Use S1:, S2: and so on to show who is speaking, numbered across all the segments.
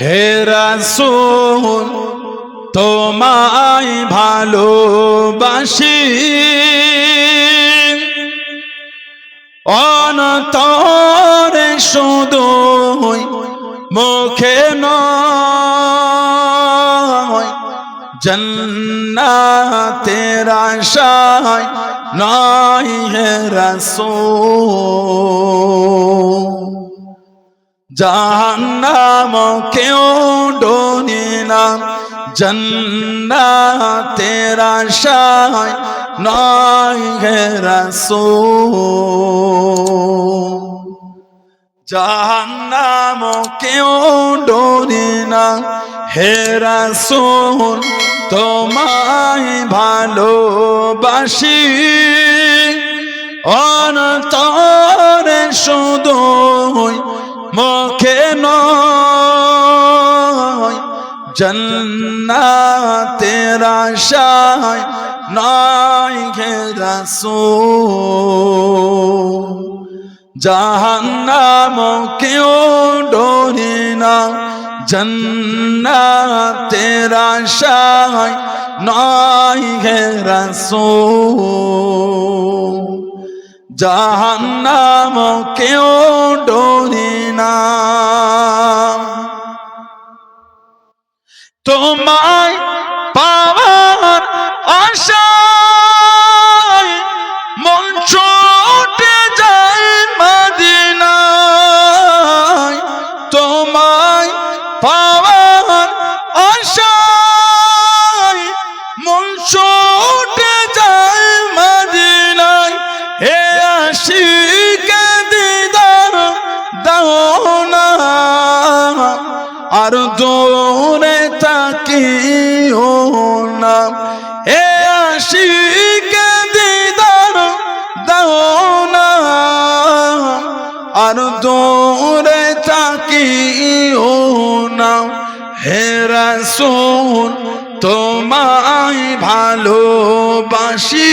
S1: হে রাসূল তোমায় ভালোবাসি। অনতরে শুধু মুখে নয় জন্নাতের নয় হে রাসূল। জাহান্নাম কেউ ডোনে না। জন্নাতের আশায় নয় হে রাসূল। জাহান্নাম কেউ ডোরে না। হে রাসূল, তোমায় ভালোবাসি। অনতরে শুধু মুখে নয় জন্নাতের আশায় নয় হে রাসূল। জাহান্নাম কেউ ডোরে না জন্নাতের আশায় নয় হে রাসূল। জাহান্নাম কেউ ডোরে না। তোমায় পাওয়ার আশায় দাও না আর দূরে তাকিও না হে আশিকে আর দূরে তাকিও না হে রাসূল, তোমায় ভালোবাসি।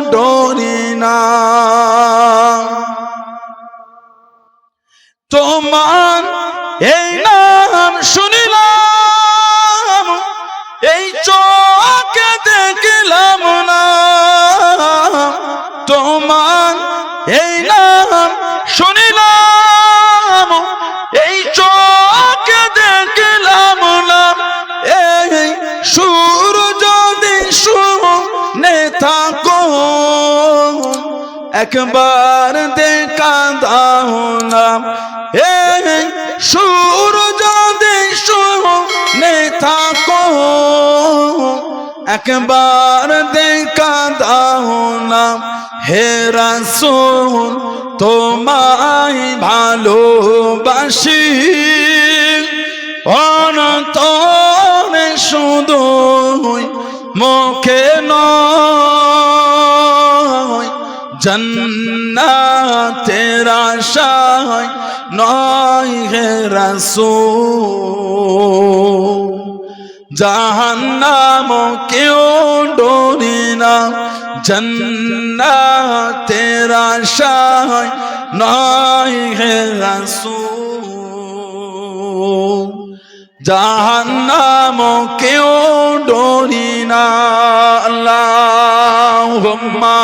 S1: এই নাম শুনিলাম, এই চোখে দেখলাম নাম। এই সুর যদি শুনে থাকো। একবার দেখা দাও নাম। এই একবার দেখা দাও না। হে রাসূল, তোমায় ভালোবাসি। অনন্তরে শুধু মুখে নয়, জন্নাতের আশায় নয় হে রাসূল। জাহান্নাম কেউ ডরি না। জন্নাতের আশায় নয় হে রাসূল। জাহান্নাম কেউ ডরি না। আল্লাহুম্মা।